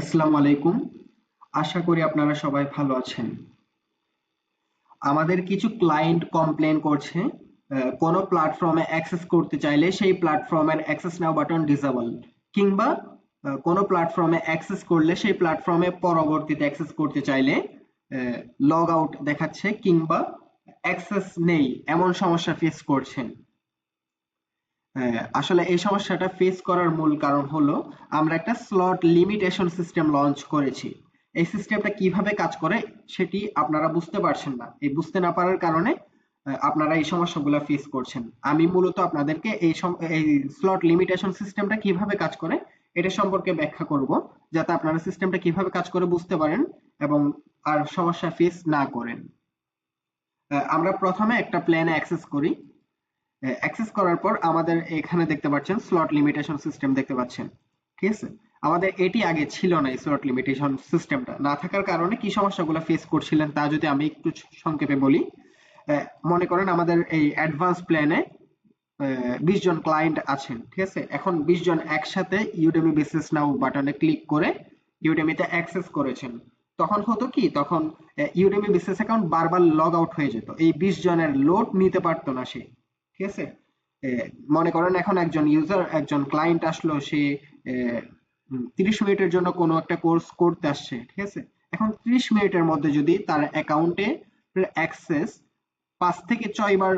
আসসালামু আলাইকুম। আশা করি আপনারা সবাই ভালো আছেন। আমাদের কিছু ক্লায়েন্ট কমপ্লেন করছে কোনো প্ল্যাটফর্মে অ্যাক্সেস করতে চাইলে সেই প্ল্যাটফর্মের অ্যাক্সেস নাও বাটন ডিসেবল কিংবা কোনো প্ল্যাটফর্মে অ্যাক্সেস করলে সেই প্ল্যাটফর্মে পরবর্তীতে অ্যাক্সেস করতে চাইলে লগ আউট দেখাচ্ছে কিংবা অ্যাক্সেস নেই, এমন সমস্যা ফেস করছেন। হ্যাঁ, আসলে এই সমস্যাটা ফেস করার মূল কারণ হলো আমরা একটা স্লট লিমিটেশন সিস্টেম লঞ্চ করেছি। এই সিস্টেমটা কীভাবে কাজ করে সেটি আপনারা বুঝতে পারছেন না। এই বুঝতে না পারার কারণে আপনারা এই সমস্যাগুলো ফেস করছেন। আমি মূলত আপনাদেরকে এই এই স্লট লিমিটেশন সিস্টেমটা কীভাবে কাজ করে এটা সম্পর্কে ব্যাখ্যা করব যাতে আপনারা সিস্টেমটা কীভাবে কাজ করে বুঝতে পারেন এবং আর সমস্যা ফেস না করেন। আমরা প্রথমে একটা প্ল্যান অ্যাক্সেস করি। অ্যাক্সেস করার পর আমাদের এখানে দেখতে পাচ্ছেন স্লট লিমিটেশন সিস্টেম দেখতে পাচ্ছেন। ঠিক আছে? আমাদের এটি আগে ছিল না স্লট লিমিটেশন সিস্টেমটা না থাকার কারণে কি সমস্যাগুলো ফেস করছিলেন তা যদি আমি একটু সংক্ষেপে বলি মনে করেন আমাদের এই অ্যাডভান্স প্ল্যানে বিশ জন ক্লায়েন্ট আছেন। ঠিক আছে? এখন বিশ জন একসাথে ইউডেমি বিজনেস নাও বাটনে ক্লিক করে ইউডেমিতে অ্যাক্সেস করেছেন। তখন হতো কি? তখন ইউডেমি বিজনেস অ্যাকাউন্ট বারবার লগ আউট হয়ে যেত। এই বিশ জনের লোড নিতে পারতো না সে। ঠিক আছে? মনে করেন এখন একজন ইউজার একজন ক্লায়েন্ট আসলো, সে তিরিশ মিনিটের জন্য কোনো একটা কোর্স করতে আসছে, ঠিক আছে? এখন ত্রিশ মিনিটের মধ্যে যদি তার অ্যাকাউন্টে অ্যাক্সেস পাঁচ থেকে ছয় বার,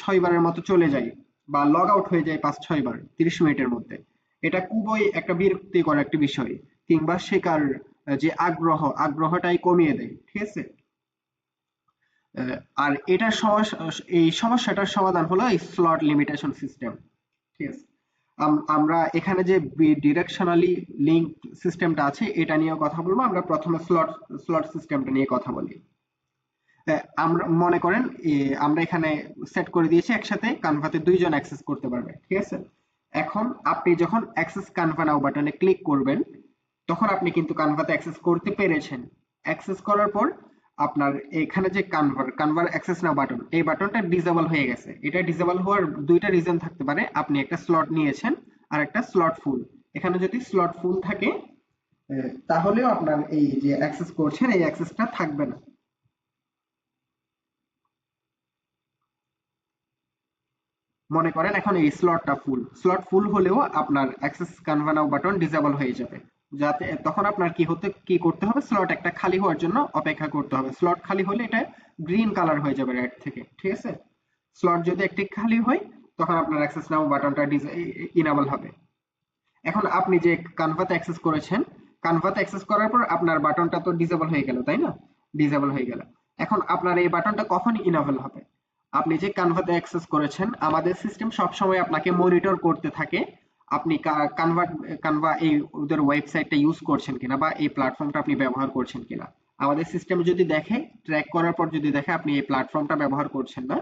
ছয় বারের মতো চলে যায় বা লগ আউট হয়ে যায় পাঁচ, ছয় বার, তিরিশ মিনিটের মধ্যে, এটা খুবই একটা বিরক্তিকর একটা বিষয় কিংবা শেখার যে আগ্রহ, আগ্রহটাই কমিয়ে দেয়, ঠিক আছে? আর এটার সমস্যা এই সমস্যাটার সমাধান হলো এই স্লট লিমিটেশন সিস্টেম ঠিক আছে? আমরা এখানে যে ডিরেকশনালি লিঙ্ক সিস্টেমটা আছে, এটা নিয়ে কথা বলব, আমরা প্রথমে স্লট স্লট সিস্টেমটা নিয়ে কথা বলি। আমরা মনে করেন আমরা এখানে সেট করে দিয়েছি একসাথে কানভাতে দুইজন অ্যাক্সেস করতে পারবে, ঠিক আছে? এখন আপনি যখন অ্যাক্সেস কানভা নাও বাটনে ক্লিক করবেন, তখন আপনি কিন্তু কানভাতে অ্যাক্সেস করতে পেরেছেন। অ্যাক্সেস করার পর আপনার এখানে যে কানভার কানভার অ্যাক্সেস নাও বাটন এই বাটনটা ডিসেবল হয়ে গেছে। এটা ডিসেবল হওয়ার দুইটা রিজন থাকতে পারে। আপনি একটা স্লট নিয়েছেন আর একটা স্লট ফুল এখানে যদি স্লট ফুল থাকে তাহলেও আপনার এই যে অ্যাক্সেস করছেন, এই অ্যাক্সেসটা থাকবে না। মনে করেন এখন এই স্লটটা ফুল স্লট ফুল হলেও আপনার access Canva now button disable হয়ে যাবে। যাতে তখন আপনার কি হতে, কি করতে হবে? স্লট একটা খালি হওয়ার জন্য অপেক্ষা করতে হবে। স্লট খালি হলে এটা গ্রিন কালার হয়ে যাবে রেড থেকে, ঠিক আছে? স্লট যদি একটি খালি হয়, তখন আপনার অ্যাক্সেস নাও বাটনটা ইনাবল হবে। এখন আপনি যে কানভাতে অ্যাক্সেস করেছেন কানভাতে অ্যাক্সেস করার পর আপনার বাটনটা তো ডিসেবল হয়ে গেল, তাই না? ডিসেবল হয়ে গেল। এখন আপনার এই বাটনটা কখন ইনাবল হবে? আপনি যে কানভাতে অ্যাক্সেস করেছেন, আমাদের সিস্টেম সবসময় আপনাকে মনিটর করতে থাকে। আপনি কানভার্ট কানভা এই ওদের ওয়েবসাইটটা ইউজ করছেন কিনা বা এই প্ল্যাটফর্মটা আপনি ব্যবহার করছেন কিনা? আমাদের সিস্টেম যদি দেখে ট্র্যাক করার পর যদি দেখে আপনি এই প্ল্যাটফর্মটা ব্যবহার করছেন না,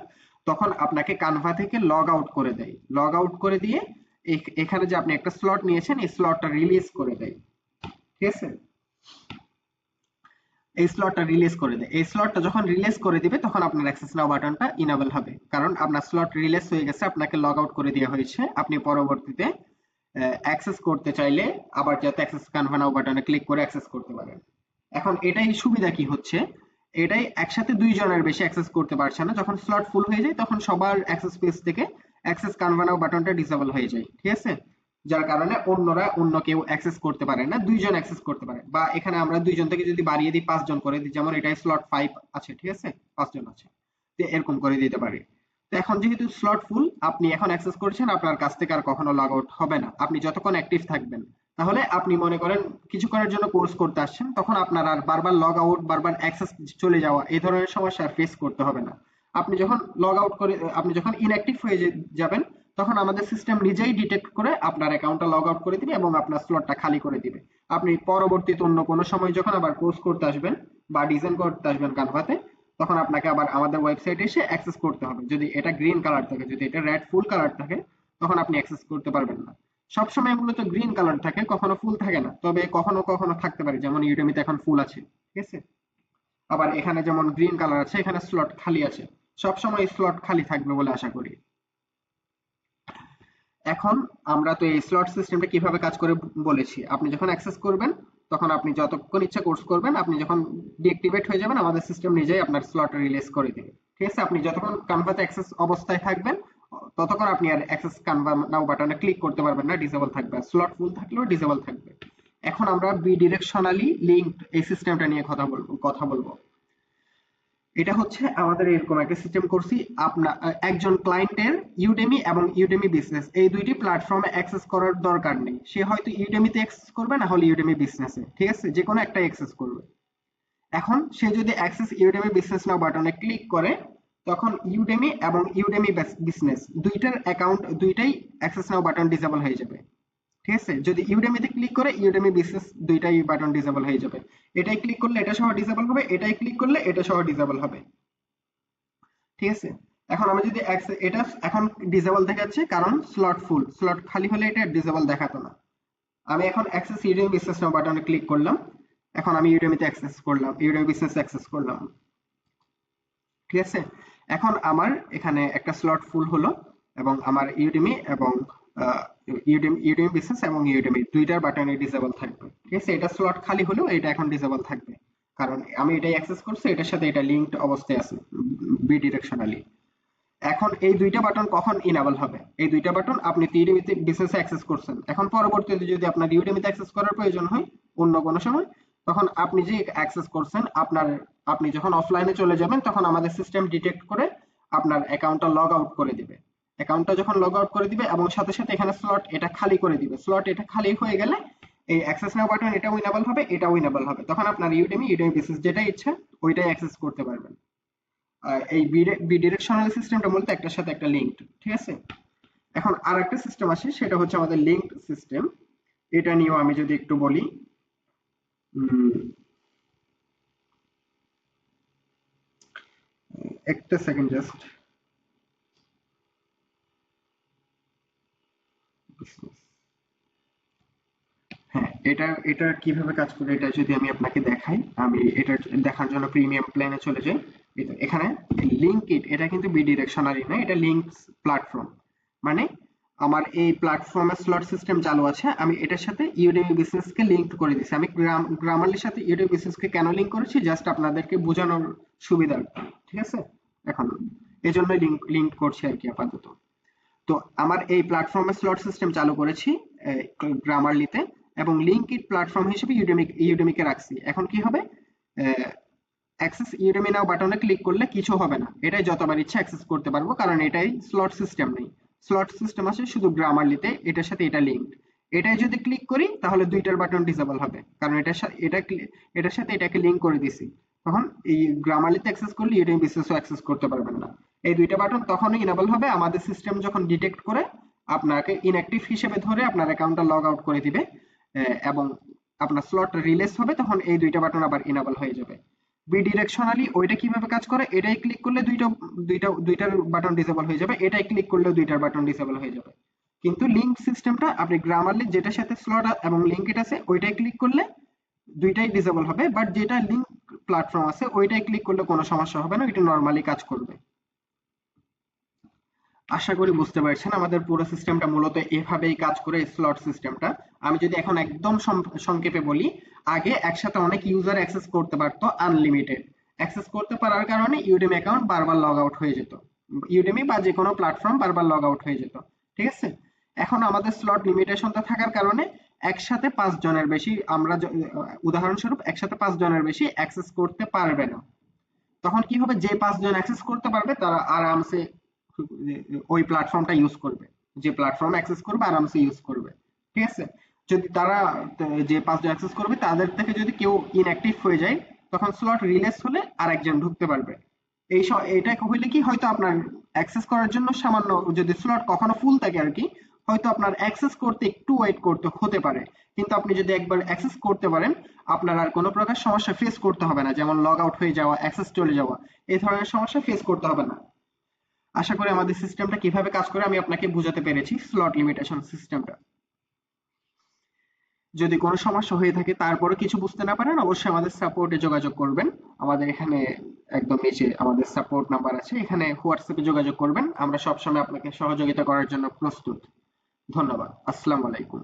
তখন আপনাকে কানভা থেকে লগ আউট করে দেয়। লগ আউট করে দিয়ে এখানে যে আপনি একটা স্লট নিয়েছেন, এই স্লটটা রিলিজ করে দেয়। ঠিক আছে? এই স্লটটা রিলিজ করে দেয়। এই স্লটটা যখন রিলিজ করে দিবে, তখন আপনার অ্যাক্সেস নাও বাটনটা ইনেবল হবে। কারণ আপনার স্লট রিলিজ হয়ে গেছে, আপনাকে লগ আউট করে দেওয়া হয়েছে। আপনি পরবর্তীতে অ্যাক্সেস করতে চাইলে আবার যাতে অ্যাক্সেস নাও বাটনে ক্লিক করে অ্যাক্সেস করতে পারেন। এখন এটাই সুবিধা কি হচ্ছে? এটাই একসাথে দুইজনের বেশি অ্যাক্সেস করতে পারছে না। যখন স্লট ফুল হয়ে যায়, তখন সবার অ্যাক্সেস পেজ থেকে অ্যাক্সেস কানভা বাটনটা ডিসেবল হয়ে যায়, ঠিক আছে? যার কারণে অন্যরা অন্য কেউ অ্যাক্সেস করতে পারে না, দুইজন অ্যাক্সেস করতে পারে। বা এখানে আমরা দুইজন থেকে যদি বাড়িয়ে দিই, পাঁচজন করে দিই, যেমন এটাই স্লট ফাইভ আছে, ঠিক আছে? পাঁচজন আছে। এরকম করে দিতে পারি। এখন যেহেতু স্লট ফুল আপনি এখন অ্যাক্সেস করছেন, আপনার কাছ থেকে আর কখনো লগ আউট হবে না। আপনি যতক্ষণ অ্যাক্টিভ থাকবেন। তাহলে আপনি মনে করেন কিছুক্ষণের জন্য কোর্স করতে আসছেন, তখন আপনার আর বারবার লগ আউট বারবার অ্যাক্সেস চলে যাওয়া, এই ধরনের সমস্যা ফেস করতে হবে না। আপনি যখন লগ আউট করে, আপনি যখন ইনঅ্যাক্টিভ হয়ে যাবেন, তখন আমাদের সিস্টেম নিজেই ডিটেক্ট করে আপনার অ্যাকাউন্টটা লগ আউট করে দিবে এবং আপনার স্লটটা খালি করে দিবে। আপনি পরবর্তীতে অন্য কোনো সময় যখন আবার কোর্স করতে আসবেন বা ডিজাইন করতে আসবেন কানভাতে তখন আপনাকে আবার আমাদের ওয়েবসাইটে এসে অ্যাক্সেস করতে হবে। যদি এটা গ্রিন কালার থাকে, যদি এটা রেড ফুল কালার থাকে, তখন আপনি অ্যাক্সেস করতে পারবেন না। সবসময় মূলত গ্রিন কালার থাকে, কখনো ফুল থাকে না। তবে কখনো কখনো থাকতে পারে, যেমন ইউডেমিতে এখন ফুল আছে, ঠিক আছে? আবার এখানে যেমন গ্রিন কালার আছে, এখানে স্লট খালি আছে। সবসময় স্লট খালি থাকবে বলে আশা করি। এখন আমরা তো এই স্লট সিস্টেমটা কীভাবে কাজ করে বলেছি। আপনি যখন অ্যাক্সেস করবেন তখন আপনি যতক্ষণ ইচ্ছা কোর্স করবেন, আপনি যখন ডিঅ্যাক্টিভেট হয়ে যাবেন, আমাদের সিস্টেম নিজেই আপনার স্লট রিলিজ করে দেবে। ঠিক আছে? আপনি যতক্ষণ কানভাতে অ্যাক্সেস অবস্থায় থাকবেন, ততক্ষণ আপনি আর অ্যাক্সেস কানভা নাও বাটনে ক্লিক করতে পারবেন না ডিসেবল থাকবে। স্লট ফুল থাকলেও ডিসেবল থাকবে। এখন আমরা বি ডিরেকশনালি লিঙ্কড এই সিস্টেমটা নিয়ে কথা বলব কথা বলব। এটা হচ্ছে আমাদের এরকম একটা সিস্টেম করছি। আপনার একজন ক্লায়েন্টের ইউডেমি এবং ইউডেমি বিজনেস এই দুইটি প্ল্যাটফর্মে অ্যাক্সেস করার দরকার নেই। সে হয়তো ইউডেমিতে অ্যাক্সেস করবে, না হলে ইউডেমি বিজনেসে ঠিক আছে? যে কোনো একটা অ্যাক্সেস করবে। এখন সে যদি অ্যাক্সেস ইউডেমি বিজনেস নাও বাটনে ক্লিক করে, তখন ইউডেমি এবং ইউডেমি বিজনেস দুইটার অ্যাকাউন্ট দুইটাই অ্যাক্সেস নাও বাটন ডিসেবল হয়ে যাবে। ঠিক আছে? যদি ইউডেমিতে ক্লিক করে ইউডেমি বিজনেস দুইটাই বাটন ডিসেবল হয়ে যাবে। এটাই ক্লিক করলে এটা সহ ডিসেবল হবে, এটাই ক্লিক করলে এটা সহ ডিসেবল হবে। ঠিক আছে? এখন আমি যদি এটা এখন ডিসেবল দেখাচ্ছে, কারণ স্লট ফুল স্লট খালি হলে এটা ডিসেবল দেখাতো না। আমি এখন অ্যাক্সেস ইউডেমি বিজনেস নাও বাটনে ক্লিক করলাম। এখন আমি ইউডেমিতে অ্যাক্সেস করলাম। ইউডেমি বিজনেস অ্যাক্সেস করলাম। ঠিক আছে? এখন আমার এখানে একটা স্লট ফুল হলো, এবং আমার ইউডেমি এবং ইউডেমি ইউডেমি বিজনেস এবং ইউডেমি দুইটার বাটনে ডিসেবল থাকবে। ঠিক আছে? এটা স্লট খালি হলেও এটা এখন ডিসেবল থাকবে। কারণ আমি এটাই অ্যাক্সেস করছি, এটার সাথে এটা লিঙ্কড অবস্থায় আছে বি ডিরেকশনালি এখন এই দুইটা বাটন কখন ইনেবল হবে? এই দুইটা বাটন আপনি বিজনেসে অ্যাক্সেস করছেন। এখন পরবর্তীতে যদি আপনার অ্যাক্সেস করার প্রয়োজন হয়, অন্য কোনো সময়, তখন আপনি যে অ্যাক্সেস করছেন, আপনার, আপনি যখন অফলাইনে চলে যাবেন, তখন আমাদের সিস্টেম ডিটেক্ট করে আপনার অ্যাকাউন্টটা লগ আউট করে দিবে। অ্যাকাউন্টটা যখন লগ আউট করে দিবে এবং সাথে সাথে এখানে স্লট এটা খালি করে দিবে। স্লট এটা খালি হয়ে গেলে এই অ্যাক্সেস নাও বাটন এটা উইনেবল হবে, এটা উইনেবল হবে। তখন আপনার ইউডেমি ইউডেমি বেসিস যেটা ইচ্ছা, ওইটাই অ্যাক্সেস করতে পারবেন। এই বি ডিরেকশনাল সিস্টেমটা মূলত একটার সাথে একটা লিঙ্কড ঠিক আছে? এখন আর একটা সিস্টেম আসে, সেটা হচ্ছে আমাদের লিঙ্কড সিস্টেম এটা নিয়েও আমি যদি একটু বলি একটা সেকেন্ড জাস্ট হ্যাঁ এটা এটা কীভাবে কাজ করে এটা যদি আমি আপনাকে দেখাই, আমি এটা দেখার জন্য প্রিমিয়াম প্ল্যানে চলে যাই। এখানে লিঙ্ক ইট এটা কিন্তু বি ডিরেকশনারি না, এটা লিঙ্কস প্ল্যাটফর্ম মানে আমার এই প্ল্যাটফর্মে স্লট সিস্টেম চালু আছে, আমি এটার সাথে ইউডেমি বিজনেসকে লিংক করে দিছি। আমি গ্রামারলির সাথে ইউডেমি বিজনেসকে কেন লিংক করেছি? জাস্ট আপনাদেরকে বোঝানোর সুবিধা, ঠিক আছে? এখন এই জন্য লিংক লিংক করছি আর কি আপাতত। তো আমার এই প্ল্যাটফর্মে স্লট সিস্টেম চালু করেছি গ্রামারলিতে এবং লিঙ্ক ইট প্ল্যাটফর্ম হিসেবে ইউডেমি ইউডেমিকে রাখছি। এখন কি হবে? অ্যাক্সেস ইউডেমি নাও বাটনে ক্লিক করলে কিছু হবে না। এটাই যতবার ইচ্ছা অ্যাক্সেস করতে পারব, কারণ এটাই স্লট সিস্টেম নেই। স্লট সিস্টেম আছে শুধু গ্রামারলিতে এটার সাথে এটা লিঙ্কড এটাই যদি ক্লিক করি, তাহলে দুইটার বাটন ডিসেবল হবে। কারণ এটা এটা এটার সাথে এটাকে লিঙ্ক করে দিছি। তখন এই গ্রামারলিতে অ্যাক্সেস করলে ইউডেমি বিজনেসও অ্যাক্সেস করতে পারবেন না। এই দুইটা বাটন তখনই ইনেবল হবে। আমাদের সিস্টেম যখন ডিটেক্ট করে, আপনাকে ইনঅ্যাক্টিভ হিসেবে ধরে আপনার অ্যাকাউন্টটা লগ আউট করে দিবে এবং আপনার স্লট রিলিজ হবে, তখন এই দুইটা বাটন আবার ইনেবল হয়ে যাবে। বি ডিরেকশনালি ওইটা কীভাবে কাজ করে? এটাই ক্লিক করলে দুইটা দুইটা, দুইটার বাটন ডিসেবল হয়ে যাবে। এটাই ক্লিক করলে দুইটার বাটন ডিসেবল হয়ে যাবে। কিন্তু লিংক সিস্টেমটা আপনি গ্রামারলি যেটার সাথে স্লট এবং লিংক এটা আছে, ওইটাই ক্লিক করলে দুইটাই ডিসেবল হবে। বাট যেটা লিংক প্ল্যাটফর্ম আছে, ওইটাই ক্লিক করলে কোনো সমস্যা হবে না, এটা নরমালি কাজ করবে। আশা করি বুঝতে পারছেন, আমাদের পুরো সিস্টেমটা মূলত এভাবেই কাজ করে স্লট সিস্টেমটা আমি যদি এখন একদম সংক্ষেপে বলি, আগে একসাথে অনেক ইউজার অ্যাক্সেস করতে পারতো আনলিমিটেড অ্যাক্সেস করতে পারার কারণে ইউডেমি অ্যাকাউন্ট বারবার লগ আউট হয়ে যেত। ইউডেমি বা যে কোনো প্ল্যাটফর্ম বারবার লগ আউট হয়ে যেত, ঠিক আছে? এখন আমাদের স্লট লিমিটেশনটা থাকার কারণে একসাথে পাঁচ জনের বেশি, আমরা উদাহরণস্বরূপ একসাথে পাঁচ জনের বেশি অ্যাক্সেস করতে পারবে না। তখন কি হবে? যে পাঁচজন অ্যাক্সেস করতে পারবে, তারা আরামসে ওই প্ল্যাটফর্মটা ইউজ করবে। যে প্ল্যাটফর্ম অ্যাক্সেস করবে, আরামসে ইউজ করবে। ঠিক আছে? যদি তারা যে পাঁচজন অ্যাক্সেস করবে, তাদের থেকে যদি কেউ ইনঅ্যাক্টিভ হয়ে যায়, তখন স্লট রিলিজ হলে আরেকজন ঢুকতে পারবে। এই এটা হইলে কি হয়তো আপনার অ্যাক্সেস করার জন্য সামান্য যদি স্লট কখনো ফুল থাকে আর কি, হয়তো আপনার অ্যাক্সেস করতে একটু ওয়েট করতে হতে পারে। কিন্তু আপনি যদি একবার অ্যাক্সেস করতে পারেন, আপনার আর কোনো প্রকার সমস্যা ফেস করতে হবে না। যেমন লগ আউট হয়ে যাওয়া অ্যাক্সেস চলে যাওয়া, এই ধরনের সমস্যা ফেস করতে হবে না। আশা করি আমাদের সিস্টেমটা কীভাবে কাজ করে আমি আপনাকে বুঝাতে পেরেছি স্লট লিমিটেশন সিস্টেমটা যদি কোনো সমস্যা হয়ে থাকে তারপরে কিছু বুঝতে না পারেন, অবশ্যই আমাদের সাপোর্টে যোগাযোগ করবেন। আমাদের এখানে একদম নিচে আমাদের সাপোর্ট নাম্বার আছে, এখানে হোয়াটসঅ্যাপে যোগাযোগ করবেন। আমরা সবসময় আপনাকে সহযোগিতা করার জন্য প্রস্তুত। ধন্যবাদ। আসসালামু আলাইকুম।